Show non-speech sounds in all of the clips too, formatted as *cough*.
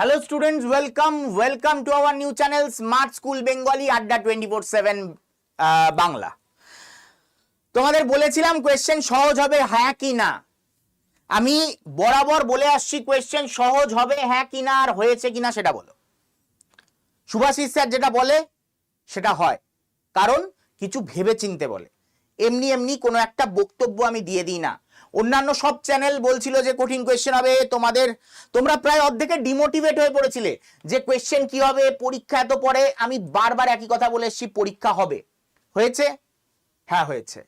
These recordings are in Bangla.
Hello students welcome welcome to our new channel smart school Bengali Adda twenty four seven Bangla তোমাদের বলেছিলাম কোয়েশ্চেন সহজ হবে হ্যাঁ কি না? আমি বরাবর বলে আসছি কোয়েশ্চেন সহজ হবে হ্যাঁ কি না, আর হয়েছে কিনা সেটা বলো। সুভাষিস স্যার যেটা বলে, সেটা হয়। কারণ কিছু ভেবে চিনতে বলে। এমনি এমনি কোনো একটা বক্তব্য আমি দিয়ে দিই না। অন্যান্য সব চ্যানেল বলছিল যে কঠিন কোয়েশ্চেন হবে, তোমাদের, তোমরা প্রায় অর্ধেকে ডিমোটিভেট হয়ে পড়েছিলে যে কোয়েশ্চেন কি হবে, পরীক্ষা এত পরে, আমি বারবার একই কথা বলে এসেছি, পরীক্ষা হবে। হয়েছে? হ্যাঁ হয়েছে।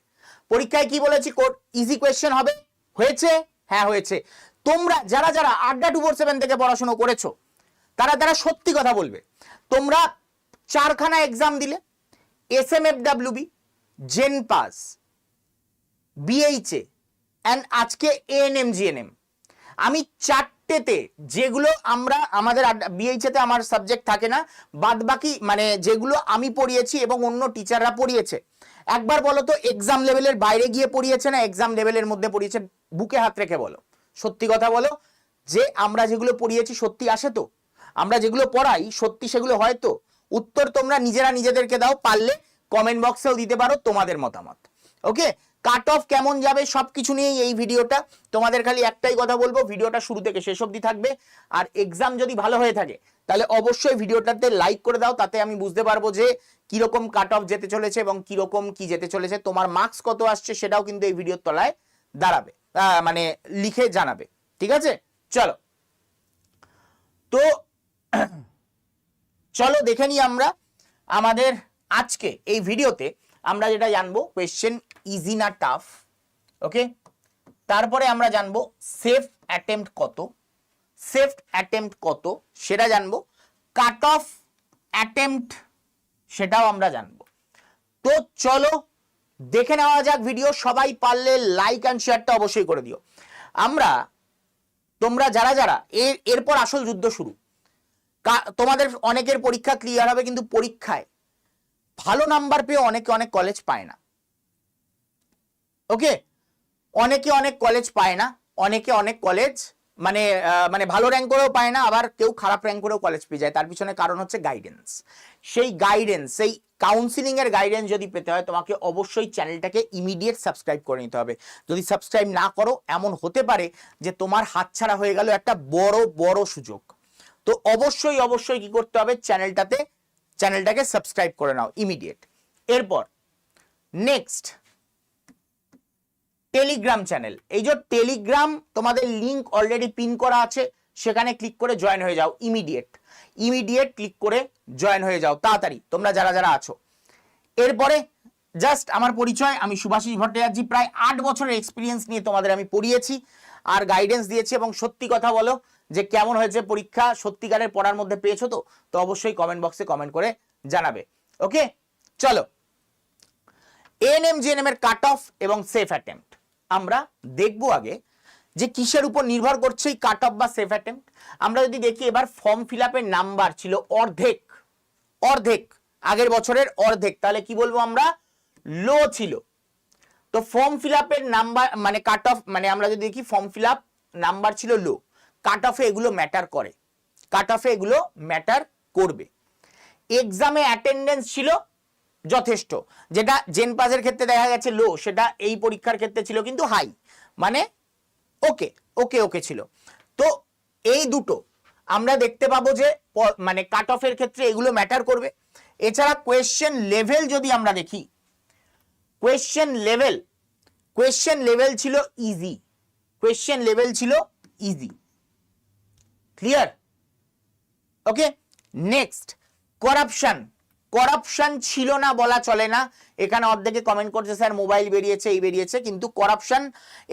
পরীক্ষায় কি বলেছি? ইজি কোয়েশ্চেন হবে। হয়েছে? হ্যাঁ হয়েছে। তোমরা, যারা যারা আড্ডা টু ফোর সেভেন থেকে পড়াশোনা করেছ, তারা তারা সত্যি কথা বলবে। তোমরা চারখানা এক্সাম দিলে S M F WB JENPAS BHA and আজকে এএনএম জিএনএম আমি চারটেতে যেগুলো আমরা, আমাদের বিএইচএতে আমার সাবজেক্ট থাকে না বাদ বাকি মানে যেগুলো আমি পড়িয়েছি এবং অন্য টিচাররা পড়িয়েছে। একবার বলো তো এক্সাম লেভেলের বাইরে গিয়ে পড়িয়েছে না এক্সাম লেভেলের মধ্যে পড়িয়েছে? বুকে হাত রেখে বলো। সত্যি কথা বলো, যে আমরা যেগুলো পড়িয়েছি সত্যি আসে তো? আমরা যেগুলো পড়াই সত্যি সেগুলো হয় তো? উত্তর তোমরা নিজেরা নিজেদেরকে দাও, পারলে কমেন্ট বক্সেও দিতে পারো তোমাদের মতামত। ওকে কাট অফ কেমন যাবে সব কিছু নিয়েই এই ভিডিওটা। তোমাদের খালি একটাই কথা বলব, ভিডিওটা শুরু থেকে শেষ অবধি থাকবে। আর এক্সাম যদি ভালো হয়ে থাকে, তাহলে অবশ্যই ভিডিওটাতে লাইক করে দাও, তাতে আমি বুঝতে পারব যে কীরকম কাট অফ যেতে চলেছে এবং কীরকম কি যেতে চলেছে। তোমার মার্কস কত আসছে সেটাও কিন্তু এই ভিডিওর তলায় দাঁড়াবে মানে লিখে জানাবে। ঠিক আছে? চলো। তো *clears throat* চলো দেখে নিই আমরা আমাদের আজকে এই ভিডিওতে আমরা যেটা জানব কোয়েশ্চেন ইজি না টাফ ওকে তারপরে আমরা জানব সেফ অ্যাটেম্প্ট কত? সেফ অ্যাটেম্প্ট কত? সেটা জানব। কাট অফ অ্যাটেম্প্ট সেটাও আমরা জানব। তো চলো দেখে নেওয়া যাক ভিডিও সবাই পারলে লাইক অ্যান্ড শেয়ারটা অবশ্যই করে দিও। আমরা, তোমরা যারা যারা, এর, এরপর আসল যুদ্ধ শুরু। তোমাদের অনেকের পরীক্ষা ক্লিয়ার হবে, কিন্তু পরীক্ষায় ভালো নাম্বার পেয়ে অনেকে অনেক কলেজ পায় না। ওকে অনেকে অনেক কলেজ পায় না, অনেকে অনেক কলেজ মানে মানে ভালো র্যাঙ্ক করেও পায় না, আবার কেউ খারাপ র্যাঙ্ক করেও কলেজ পেয়ে যায়। তার পিছনে কারণ হচ্ছে গাইডেন্স সেই গাইডেন্স সেই কাউন্সিলিং এর গাইডেন্স যদি পেতে হয়, তোমাকে অবশ্যই চ্যানেলটাকে ইমিডিয়েট সাবস্ক্রাইব করে নিতে হবে। যদি সাবস্ক্রাইব না করো, এমন হতে পারে যে তোমার হাতছাড়া হয়ে গেল একটা বড় বড় সুযোগ। তো অবশ্যই অবশ্যই কি করতে হবে? চ্যানেলটাতে চ্যানেলটাকে সাবস্ক্রাইব করে নাও ইমিডিয়েট এরপর নেক্সট টেলিগ্রাম চ্যানেল। এই যে টেলিগ্রাম, তোমাদের লিংক অলরেডি পিন করা আছে, সেখানে ক্লিক করে জয়েন হয়ে যাও ইমিডিয়েট ইমিডিয়েট ক্লিক করে জয়েন হয়ে যাও, তাড়াতাড়ি। তোমরা যারা যারা আছো। এরপরে জাস্ট আমার পরিচয়, আমি সুভাষিস ভট্টাচার্য, প্রায় আট বছরের এক্সপিরিয়েন্স নিয়ে তোমাদের আমি পড়িয়েছি আর গাইডেন্স দিয়েছি এবং সত্যি কথা বলো যে কেমন হয়েছে পরীক্ষা, সত্যিকারের পড়ার মধ্যে পেয়েছ তো? তো অবশ্যই কমেন্ট বক্সে কমেন্ট করে জানাবে। ওকে চলো। এএনএম জিএনএম এর কাট অফ এবং সেফ অ্যাটেম্প্ট আমরা দেখব আগে যে কিসের উপর নির্ভর করছে এই কাট অফ বা সেফ অ্যাটেম্প আমরা যদি দেখি এবার ফর্ম ফিল আপের নাম্বার ছিল অর্ধেক অর্ধেক, আগের বছরের অর্ধেক, তাহলে কি বলব আমরা? লো ছিল। তো ফর্ম ফিল আপের নাম্বার মানে কাট অফ মানে আমরা যদি দেখি ফর্ম ফিল আপ নাম্বার ছিল লো কাট অফে এগুলো ম্যাটার করে কাট অফে এগুলো ম্যাটার করবে। এক্সামে অ্যাটেন্ডেন্স ছিল যথেষ্ট। যেটা জেন পাসের ক্ষেত্রে দেখা গেছে লো সেটা এই পরীক্ষার ক্ষেত্রে ছিল কিন্তু হাই মানে ওকে ওকে ওকে ছিল। তো এই দুটো আমরা দেখতে পাবো যে মানে কাট অফের ক্ষেত্রে এগুলো ম্যাটার করবে। এছাড়া কোয়েশ্চেন লেভেল যদি আমরা দেখি কোয়েশ্চেন লেভেল কোয়েশ্চেন লেভেল ছিল ইজি কোয়েশ্চেন লেভেল ছিল easy clear okay next corruption corruption ছিল না বলা চলে না। এখানে অর্ধেকে কমেন্ট করছে, স্যার মোবাইল বেরিয়েছে, এই বেরিয়েছে। কিন্তু করাপশন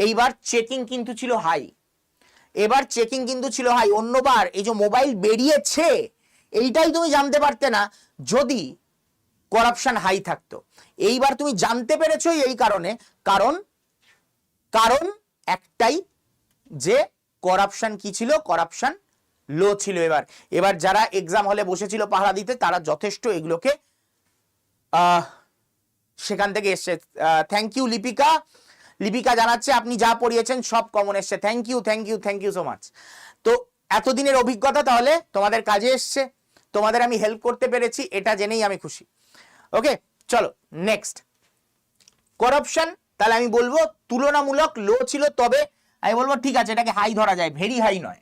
এইবার চেকিং কিন্তু ছিল হাই এবার চেকিং কিন্তু ছিল হাই অন্যবার এই যে মোবাইল বেরিয়েছে, এইটাই তুমি জানতে পারতে না যদি করাপশন হাই থাকতো। এইবার তুমি জানতে পেরেছ এই কারণে। কারণ কারণ একটাই যে করাপশন কি ছিল? করাপশন লো ছিল এবার। এবার যারা এক্সাম হলে বসেছিল পাহারা দিতে, তারা যথেষ্ট এগুলোকে সেখান থেকে এসছে। Thank you Lipika. লিপিকা জানাচ্ছে, আপনি যা পড়িয়েছেন সব কমন এসছে। Thank you thank you thank you so much তো এতদিনের অভিজ্ঞতা তাহলে তোমাদের কাজে এসছে। তোমাদের আমি হেল্প করতে পেরেছি, এটা জেনেই আমি খুশি। ওকে চলো নেক্সট করাপশন তাহলে আমি বলব, তুলনামূলক লো ছিল, তবে আমি বলব, ঠিক আছে, এটাকে হাই ধরা যায় ভেরি হাই নয়।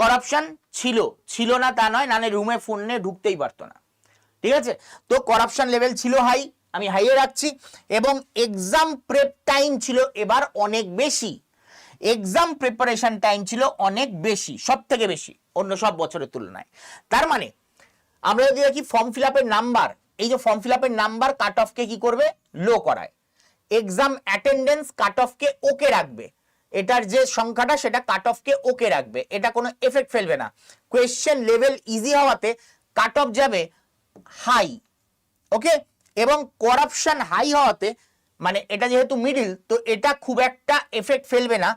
করাপশন ছিল ছিল না তা নয় নাহলে রুমে ফোন নিয়ে ঢুকতেই পারতো না। ঠিক আছে? তো করাপশন লেভেল ছিল হাই আমি হাইয়ে রাখছি, এবং এক্সাম প্রেপ টাইম ছিল এবার অনেক বেশি। এক্সাম প্রিপারেশন টাইম ছিল অনেক বেশি সব থেকে বেশি, অন্য সব বছরের তুলনায়। তার মানে আমরা যদি দেখি ফর্ম ফিল আপের নাম্বার এই যে ফর্ম ফিল আপের নাম্বার কাট অফকে কি করবে? লো করায়। এক্সাম অ্যাটেন্ডেন্স কাট অফকে ওকে রাখবে। এটার যে সংখ্যাটা সেটা কাট অফকে ওকে রাখবে। এটা কোনো এফেক্ট ফেলবে না। কোয়েশ্চেন লেভেল ইজি হওয়াতে কাট অফ যাবে হাই ওকে এবং করাপশন হাই হওয়াতে মানে এটা যেহেতু মিডিল তো এটা খুব একটা এফেক্ট ফেলবে না।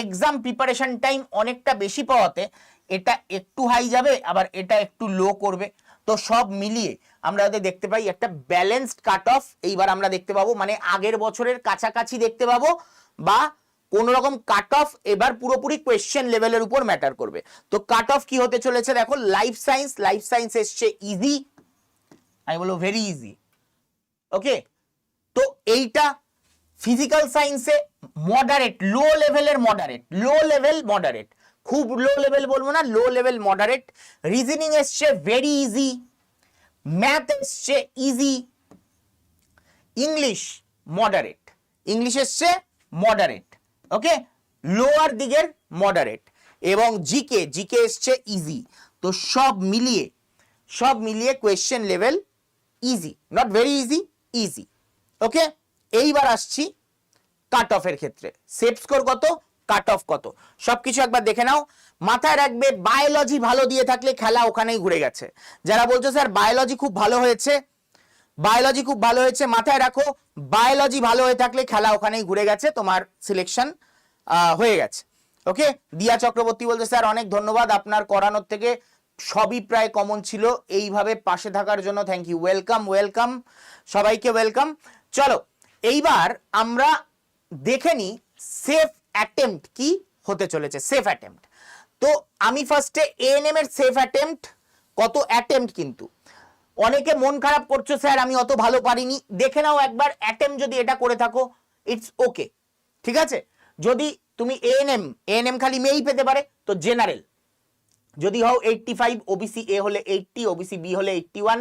এক্সাম প্রিপারেশন টাইম অনেকটা বেশি পাওয়াতে এটা একটু হাই যাবে, আবার এটা একটু লো করবে। তো সব মিলিয়ে আমরা যাতে দেখতে পাই একটা ব্যালেন্সড কাট অফ এইবার আমরা দেখতে পাবো মানে আগের বছরের কাছাকাছি দেখতে পাবো, বা কোন রকম কাট অফ এবার পুরোপুরি কোয়েশ্চেন লেভেলের উপর ম্যাটার করবে। তো কাট অফ কি হতে চলেছে দেখো লাইফ সায়েন্স লাইফ সায়েন্স এসছে ইজি আমি বলব ভেরি ইজি ওকে তো এইটা ফিজিক্যাল সায়েন্সে মডারেট লো লেভেলের মডারেট লো লেভেল মডারেট খুব লো লেভেল বলব না লো লেভেল মডারেট রিজনিং এসছে ভেরি ইজি ম্যাথ এসছে ইজি ইংলিশ মডারেট ইংলিশ এসছে মডারেট ওকে লোয়ার দিকের মডারেট এবং জিকে জিকে এসছে ইজি তো সব মিলিয়ে সব মিলিয়ে question level easy not very easy easy okay এইবার আসছি কাট অফের ক্ষেত্রে। সেট স্কোর কত? কাট অফ কত? সবকিছু একবার দেখে নাও। মাথায় রাখবে বায়োলজি ভালো দিয়ে থাকলে খেলা ওখানেই ঘুরে গেছে। যারা বলছো, স্যার বায়োলজি খুব ভালো হয়েছে? বায়োলজি খুব ভালো হয়েছে। মাথায় রাখো বায়োলজি ভালো হয়ে থাকলে খেলা ওখানেই ঘুরে গেছে, তোমার সিলেকশন হয়ে গেছে। ওকে দিয়া চক্রবর্তী বলছে স্যার অনেক ধন্যবাদ, আপনার করানোর থেকে সবই প্রায় কমন ছিল। এইভাবে পাশে থাকার জন্য থ্যাংক ইউ ওয়েলকাম ওয়েলকাম সবাইকে ওয়েলকাম চলো, এইবার আমরা দেখে নিই সেফ অ্যাটেম্পট কি হতে চলেছে। সেফ অ্যাটেম্পট তো আমি ফার্স্টে এএনএম এর সেফ অ্যাটেম্পট কত অ্যাটেম্পট কিন্তু? অনেকে মন খারাপ করছ, স্যার, আমি অত ভালো পারিনি। দেখে নাও একবার অ্যাটেম যদি এটা করে থাকো ইটস ওকে ঠিক আছে? যদি তুমি এএনএম এএনএম খালি মেয়েই পেতে পারে, তো জেনারেল যদি হও এইটটি ফাইভ ওবিসি এ হলে এইটটি ওবিসি বি হলে এইটটি ওয়ান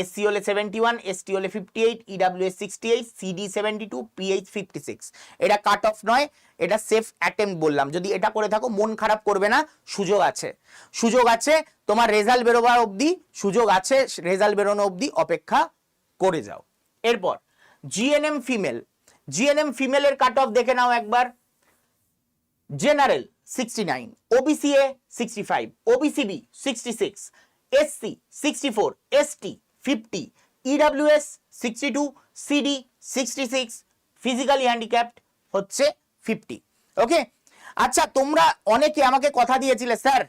এসসি হলে সেভেন্টি ওয়ান এসটি হলে fifty eight EWS sixty eight CD seventy two PH fifty six এটা কাট অফ নয়, এটা সেফ অ্যাটেম্প বললাম। যদি এটা করে থাকো, মন খারাপ করবে না, সুযোগ আছে। সুযোগ আছে, তোমার রেজাল্ট বেরোবার অবধি, সুযোগ আছে রেজাল্ট বেরোনো অবধি অপেক্ষা করে যাও। এরপর জিএনএম ফিমেল জিএনএম ফিমেলের কাট অফ দেখে নাও একবার। General sixty nine OBC A sixty five OBC B sixty six SC sixty four ST fifty EWS sixty two sixty six physically হচ্ছে ফিফটি ওকে আচ্ছা তোমরা অনেকে আমাকে কথা দিয়েছিলে, স্যার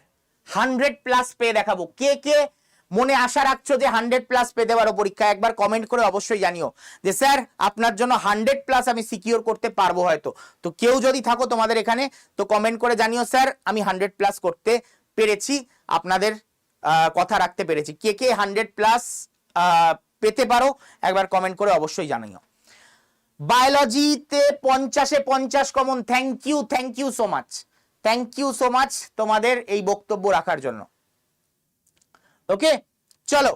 হান্ড্রেড প্লাস পেয়ে দেখাবো। কে কে? মনে আশা রাখছো যে হান্ড্রেড প্লাস পেতে পারো পরীক্ষা, একবার কমেন্ট করে অবশ্যই জানিও যে স্যার, আপনার জন্য হান্ড্রেড প্লাস আমি সিকিওর করতে পারব হয়তো। তো কেউ যদি থাকো তোমাদের এখানে, তো কমেন্ট করে জানিও স্যার, আমি হান্ড্রেড প্লাস করতে পেরেছি, আপনাদের কথা রাখতে পেরেছি। কে কে হান্ড্রেড প্লাস পেতে পারো, একবার কমেন্ট করে অবশ্যই জানিও। বায়োলজিতে পঞ্চাশে পঞ্চাশ common thank you thank you so much thank you so much তোমাদের এই বক্তব্য রাখার জন্য। ওকে চলো।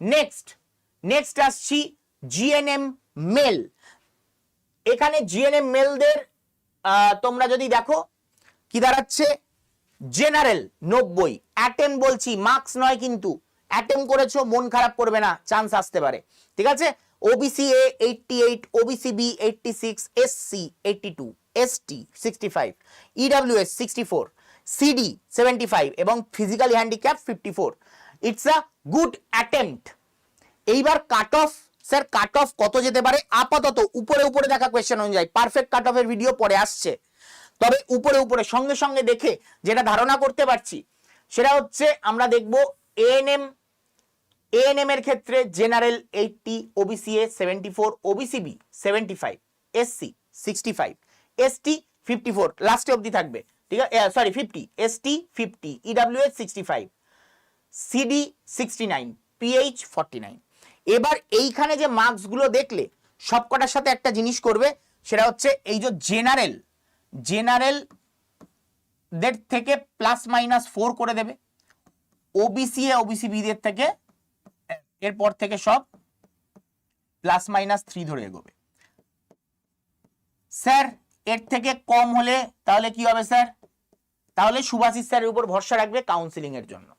নেক্সট নেক্সট আসছি জিএনএম মেল এখানে জিএনএম মেলদের তোমরা যদি দেখো, কি দাঁড়াচ্ছে? জেনারেল নব্বই। অ্যাটেম বলছি মার্কস নয় কিন্তু। অ্যাটেম করেছ, মন খারাপ করবে না চান্স আসতে পারে। ঠিক আছে? OBC A eighty eight OBC B eighty six SC eighty two ST sixty five EWS sixty four CD seventy five এবং physically handicapped fifty four it's a good attempt এইবার cut off sir cut off কত যেতে পারে? আপাতত উপরে উপরে দেখা কোয়েশ্চেন অনুযায়ী পারফেক্ট কাট অফের ভিডিও পরে আসছে। তবে উপরে উপরে, সঙ্গে সঙ্গে দেখে যেটা ধারণা করতে পারছি, সেটা হচ্ছে আমরা দেখব এএনএম এএনএম এর ক্ষেত্রে general eighty OBC A seventy four OBC B seventy five SC sixty five ST fifty four লাস্টে অবধি থাকবে, ঠিক আছে? Sorry fifty ST fifty EWS sixty five CD sixty nine PH forty nine এবার এইখানে যে মার্কসগুলো দেখলে, সবকটার সাথে একটা জিনিস করবে, সেটা হচ্ছে এই যে জেনারেল জেনারেল দের থেকে প্লাস মাইনাস ফোর করে দেবে। ওবিসি এ ওবিসি বিদের থেকে, এরপর থেকে সব প্লাস মাইনাস থ্রি ধরে এগোবে। স্যার, এর থেকে কম হলে তাহলে কি হবে, স্যার? তাহলে সুভাষিস স্যারের উপর ভরসা রাখবে কাউন্সিলিং এর জন্য।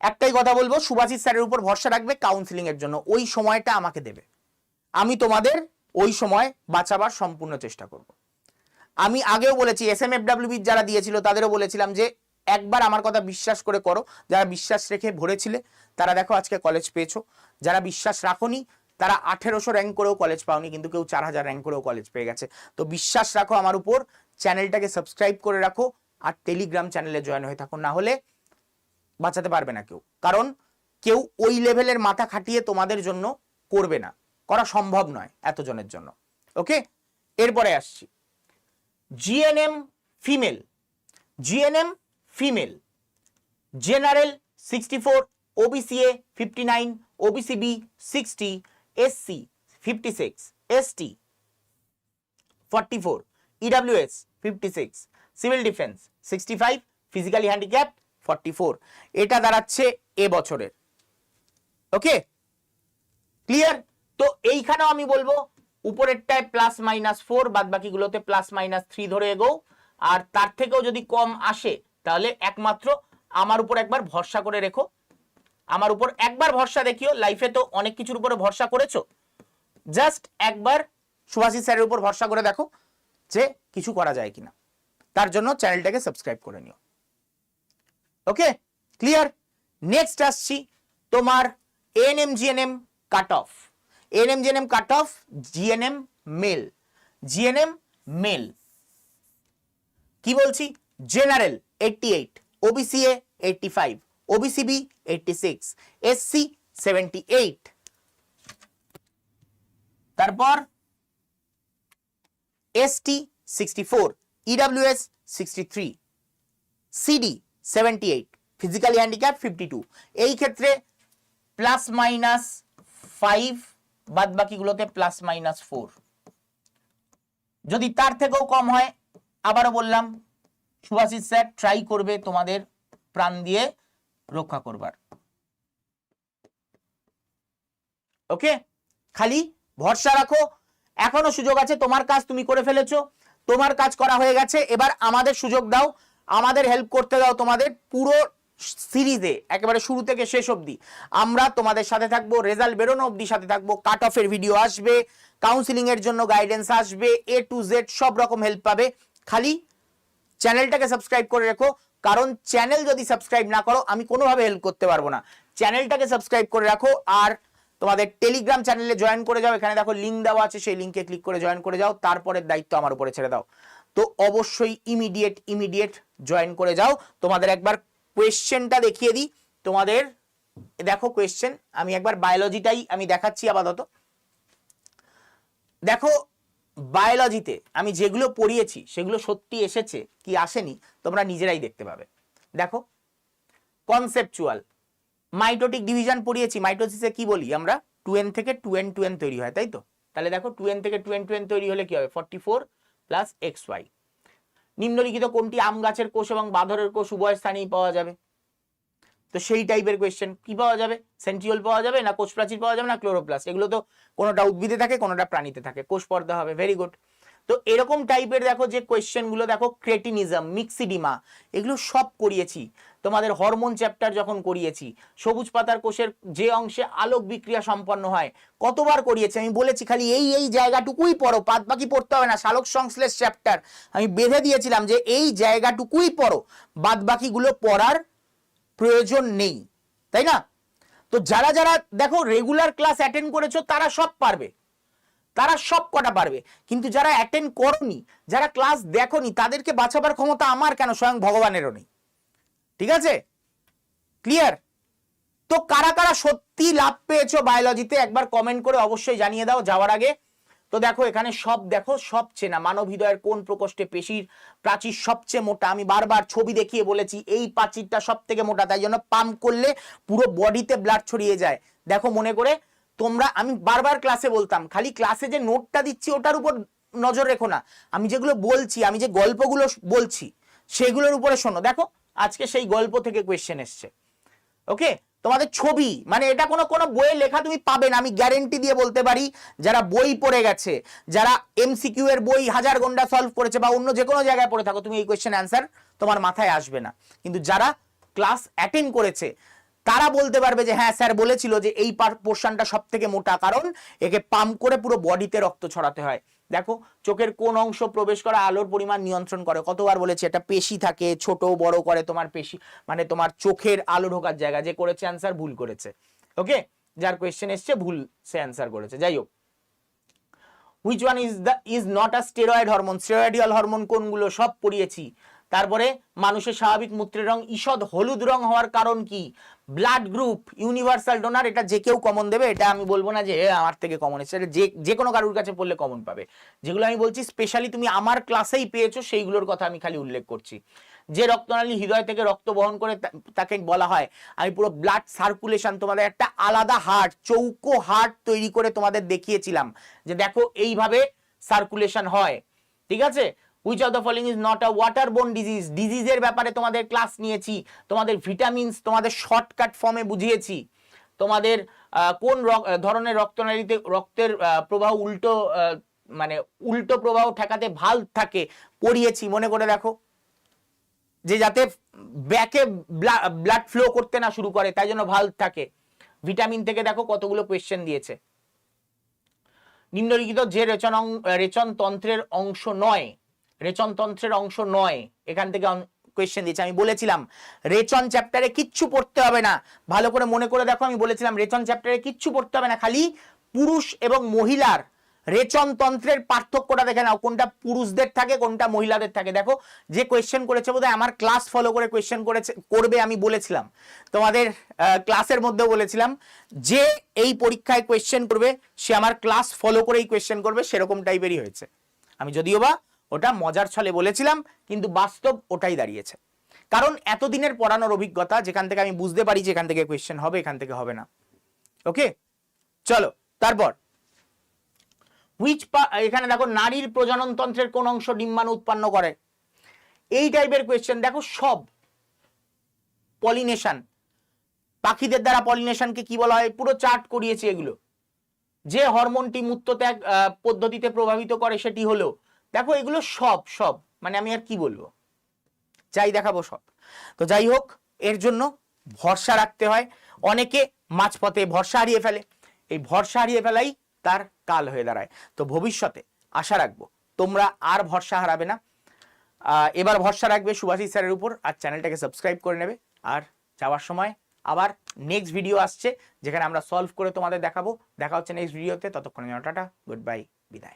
একটাই কথা বলব সুভাষিস স্যারের উপর ভরসা রাখবে কাউন্সিলিং এর জন্য। ওই সময়টা আমাকে দেবে। আমি তোমাদের ওই সময় বাঁচাবার সম্পূর্ণ চেষ্টা করব। আমি আগেও বলেছি এস এম যারা দিয়েছিল, তাদেরও বলেছিলাম যে, একবার আমার কথা বিশ্বাস করে করো। যারা বিশ্বাস রেখে ভরেছিলে, তারা দেখো আজকে কলেজ পেয়েছ। যারা বিশ্বাস রাখোনি, তারা আঠেরোশো র্যাঙ্ক করেও কলেজ পাওনি, কিন্তু কেউ চার হাজার র্যাঙ্ক করেও কলেজ পেয়ে গেছে। তো বিশ্বাস রাখো আমার উপর চ্যানেলটাকে সাবস্ক্রাইব করে রাখো, আর টেলিগ্রাম চ্যানেলে জয়েন হয়ে থাকো। না হলে বাঁচাতে পারবে না কেউ। কারণ কেউ ওই লেভেলের মাথা খাটিয়ে তোমাদের জন্য করবে না। করা সম্ভব নয় এতজনের জন্য। ওকে? এরপরে আসছি। GNM female GNM female general sixty four OBC A fifty nine OBC B sixty SC fifty six ST forty four EWS fifty six civil defence sixty five physically handicapped forty four এটা দাঁড়াচ্ছে এ বছরের। ওকে ক্লিয়ার তো এইখানেও আমি বলব, উপরেরটায় প্লাস মাইনাস ফোর বাদ বাকিগুলোতে প্লাস মাইনাস থ্রি ধরে এগো আর তার থেকেও যদি কম আসে, তাহলে একমাত্র আমার উপর একবার ভরসা করে রেখো। আমার উপর একবার ভরসা দেখিও লাইফে তো অনেক কিছুর উপরে ভরসা করেছ। জাস্ট একবার সুভাষিস স্যারের উপর ভরসা করে দেখো যে কিছু করা যায় কিনা। তার জন্য চ্যানেলটাকে সাবস্ক্রাইব করে নিও। ওকে ক্লিয়ার নেক্সট আসছি তোমার ANM GNM cut off ANM GNM cut off GNM male GNM male কি বলছি? General eighty eight OBC A eighty five OBC B eighty six SC seventy eight তারপর ST sixty four EWS sixty three CD seventy eight physically handicapped এই ক্ষেত্রে প্লাস মাইনাস ফাইভ বাদ বাকিগুলোতে প্লাস মাইনাস ফোর যদি তার থেকেও কম হয়, আবারও বললাম স্যার ট্রাই করবে তোমাদের প্রাণ দিয়ে রক্ষা করবার। ওকে খালি ভরসা রাখো, এখনও সুযোগ আছে, তোমার কাজ তুমি করে ফেলেছো, তোমার কাজ করা হয়ে গেছে, এবার আমাদের সুযোগ দাও আমাদের হেল্প করতে দাও তোমাদের পুরো সিরিজে একেবারে শুরু থেকে শেষ অবধি। আমরা তোমাদের সাথে থাকব রেজাল্ট বেরোনো অবধি সাথে থাকব কাট অফের ভিডিও আসবে কাউন্সিলিং এর জন্য গাইডেন্স আসবে এ টু জেড সব রকম হেল্প পাবে। খালি চ্যানেলটাকে সাবস্ক্রাইব করে রেখো, কারণ চ্যানেল যদি সাবস্ক্রাইব না করো, আমি কোনোভাবে হেল্প করতে পারব না। চ্যানেলটাকে সাবস্ক্রাইব করে রাখো, আর তোমাদের টেলিগ্রাম চ্যানেলে জয়েন করে যাও। এখানে দেখো লিঙ্ক দেওয়া আছে, সেই লিঙ্কে ক্লিক করে জয়েন করে যাও, তারপরের দায়িত্ব আমার উপরে ছেড়ে দাও। তো অবশ্যই ইমিডিয়েট ইমিডিয়েট জয়েন করে যাও। তোমাদের একবার কোয়েশ্চেনটা দেখিয়ে দিই। তোমাদের, দেখো কোয়েশ্চেন আমি একবার বায়োলজিটাই আমি দেখাচ্ছি আপাতত। দেখো বায়োলজিতে আমি যেগুলো পড়িয়েছি, সেগুলো সত্যি এসেছে কি আসেনি, তোমরা নিজেরাই দেখতে পাবে। দেখো কনসেপচুয়াল মাইটোটিক ডিভিশন পড়িয়েছি মাইটোসিসে কি বলি আমরা? টু থেকে টু এন টু তৈরি হয়, তাই তো? তাহলে দেখো টু থেকে টু এন টু তৈরি হলে কি হবে? Forty four plus X Y. নিম্নলিখিত কোনটি আম গাছের কোষ এবং বাঁদরের কোষ উভয় স্থানেই পাওয়া যাবে? তো সেই টাইপের কোয়েশ্চেন কি পাওয়া যাবে? সেন্ট্রিওল পাওয়া যাবে না কোষ প্রাচীর পাওয়া যাবে না ক্লোরোপ্লাস এগুলো তো কোনোটা উদ্ভিদে থাকে, কোনোটা প্রাণীতে থাকে। কোষ পর্দা হবে ভেরি গুড তো এরকম টাইপের দেখো যে কোয়েশ্চেনগুলো দেখো ক্রেটিনিজম মিক্সিডিমা এগুলো সব করিয়েছি। তোমাদের হরমোন চ্যাপ্টার যখন করিয়েছি, সবুজ পাতার কোষের যে অংশে আলোক বিক্রিয়া সম্পন্ন হয়, কতবার করিয়েছি? আমি বলেছি খালি এই এই জায়গাটুকুই পড়ো পাত বাকি পড়তে হবে না শালক সংশ্লেষ চ্যাপ্টার আমি বেঁধে দিয়েছিলাম যে এই জায়গাটুকুই পড়ো, বাদ বাকিগুলো পড়ার প্রয়োজন নেই, তাই না? তো যারা যারা দেখো রেগুলার ক্লাস অ্যাটেন্ড করেছ, তারা সব পারবে। তারা সব কটা পারবে। কিন্তু যারা অ্যাটেন্ড করনি, যারা ক্লাস দেখোনি, তাদেরকে বাঁচাবার ক্ষমতা আমার কেন? স্বয়ং ভগবানেরও নেই। ঠিক আছে? ক্লিয়ার তো কারা কারা সত্যি লাভ পেয়েছ বায়োলজিতে একবার কমেন্ট করে অবশ্যই জানিয়ে দাও, যাওয়ার আগে। তো দেখো, এখানে সব দেখো, সব চেনা। মানব হৃদয়ের কোন প্রকোষ্ঠে পেশির প্রাচীর সবচেয়ে মোটা? আমি বারবার ছবি দেখিয়ে বলেছি, এই প্রাচীরটা সব থেকে মোটা। তাই জন্য পাম্প করলে পুরো বডিতে ব্লাড ছড়িয়ে যায়। দেখো মনে করে, তোমরা, আমি বারবার ক্লাসে বলতাম, খালি ক্লাসে যে নোটটা দিচ্ছি, ওটার উপর নজর রেখো না। আমি যেগুলো বলছি, আমি যে গল্পগুলো বলছি, সেগুলোর উপরে শোনো। দেখো আজকে সেই গল্প থেকে কোয়েশ্চেন এসছে। ওকে তোমাদের ছবি মানে এটা কোনো কোনো বইয়ে লেখা তুমি পাবে না, আমি গ্যারেন্টি দিয়ে বলতে পারি, যারা বই পড়ে গেছে, যারা এমসিকিউ এর বই হাজার ঘণ্টা সলভ করেছে বা অন্য যে কোনো জায়গায় পড়ে থাকো, তুমি এই কোয়েশ্চেন অ্যান্সার তোমার মাথায় আসবে না। কিন্তু যারা ক্লাস অ্যাটেন্ড করেছে, তারা বলতে পারবে যে হ্যাঁ স্যার বলেছিল যে এই পোর্শনটা সব থেকে মোটা, কারণ একে পাম্প করে পুরো বডিতে রক্ত ছড়াতে হয়। দেখো, চোখের কোন অংশ প্রবেশ করা আলোর পরিমাণ নিয়ন্ত্রণ করে। কতবার বলেছি এটা পেশি থাকে, ছোট, বড় করে তোমার পেশি মানে তোমার চোখের আলো ঢোকার জায়গা, যে করেছে অ্যান্সার ভুল করেছে। ওকে যার কোয়েশ্চেন এসছে, ভুল সে অ্যান্সার করেছে। যাই হোক। Which one is the is not a steroid hormone steroidal hormone কোনগুলো? সব পড়িয়েছি। তারপরে, মানুষের স্বাভাবিক মূত্রের রং, ঈষৎ হলুদ রং হওয়ার কারণ কি? ব্লাড গ্রুপ ইউনিভার্সাল ডোনার এটা যে কেউ কমন দেবে, এটা আমি বলব না যে আমার থেকে কমন এসেছে। এটা যে যে কোনো কারুর কাছে পড়লে কমন পাবে। যেগুলো আমি বলছি স্পেশালি তুমি আমার ক্লাসেই পেয়েছ, সেইগুলোর কথা আমি খালি উল্লেখ করছি। যে রক্তনালী হৃদয় থেকে রক্ত বহন করে তাকে বলা হয়, আমি পুরো ব্লাড সার্কুলেশন তোমাদের একটা আলাদা হার্ট চৌকো হার্ট তৈরি করে তোমাদের দেখিয়েছিলাম। যে দেখো, এইভাবে সার্কুলেশন হয়। ঠিক আছে? Which of the following is not a water borne disease ডিজিজের ব্যাপারে তোমাদের ক্লাস নিয়েছি, তোমাদের ভিটামিনস তোমাদের শর্টকাট ফর্মে বুঝিয়েছি। তোমাদের কোন ধরনের রক্তনালীতে রক্তের প্রবাহ উল্টো মানে উল্টো প্রবাহ ঠেকাতে ভালো থাকে, পড়িয়েছি, মনে করে দেখো। যে যাতে ব্যাকে ব্লাড ফ্লো করতে না শুরু করে, তাই জন্য ভালো থাকে। ভিটামিন থেকে দেখো কতগুলো কোয়েশ্চেন দিয়েছে। নিম্নলিখিত যে রেচন রেচন তন্ত্রের অংশ নয় রেচন তন্ত্রের অংশ নয়। এখান থেকে কোয়েশ্চেন দিয়েছে। আমি বলেছিলাম, রেচন চ্যাপ্টারে কিচ্ছু পড়তে হবে না। ভালো করে মনে করে দেখো, আমি বলেছিলাম, রেচন চ্যাপ্টারে কিচ্ছু পড়তে হবে না। খালি পুরুষ এবং মহিলার রেচন তন্ত্রের পার্থক্যটা দেখে নাও। কোনটা পুরুষদের থাকে, কোনটা মহিলাদের থাকে। দেখো, যে কোয়েশ্চেন করেছে বোধহয় আমার ক্লাস ফলো করে কোয়েশ্চেন করেছে, করবে আমি বলেছিলাম। তোমাদের ক্লাসের মধ্যে বলেছিলাম, যে এই পরীক্ষায় কোয়েশ্চেন করবে, সে আমার ক্লাস ফলো করেই কোয়েশ্চেন করবে, সেরকম টাইপেরই হয়েছে। আমি যদিও বা ওটা মজার ছলে বলেছিলাম, কিন্তু বাস্তব ওটাই দাঁড়িয়েছে। কারণ এতদিনের পড়ানোর অভিজ্ঞতা যেখান থেকে আমি বুঝতে পারি যে এখান থেকে কোয়েশ্চেন হবে, এখান থেকে হবে না। ওকে চলো, তারপর। হুইচ এখানে দেখো, নারীর প্রজননতন্ত্রের কোন অংশ ডিম্বাণু উৎপন্ন করে? এই টাইপের কোয়েশ্চেন দেখো, সব। পলিনেশন পাখিদের দ্বারা পলিনেশনকে কি বলা হয়? পুরো চার্ট করিয়েছি এগুলো। যে হরমোনটি মূত্রত্যাগ পদ্ধতিতে প্রভাবিত করে, সেটি হলো দেখো এগুলো সব সব মানে আমি আর কি বলব? চাই দেখাবো সব। তো যাই হোক, এর জন্য ভরসা রাখতে হয়। অনেকে মাঝপথে ভরসা হারিয়ে ফেলে। এই ভরসা হারিয়ে ফেলাই তার কাল হয়ে দাঁড়ায়। তো ভবিষ্যতে আশা রাখব, তোমরা আর ভরসা হারাবে না। এবার ভরসা রাখবে সুভাষিস স্যারের উপর, আর চ্যানেলটাকে সাবস্ক্রাইব করে নেবে। আর যাওয়ার সময় আবার নেক্সট ভিডিও আসছে, যেখানে আমরা সলভ করে তোমাদের দেখাবো। দেখা হচ্ছে নেক্সট ভিডিওতে ততক্ষণে টাটা গুড বাই বিদায়।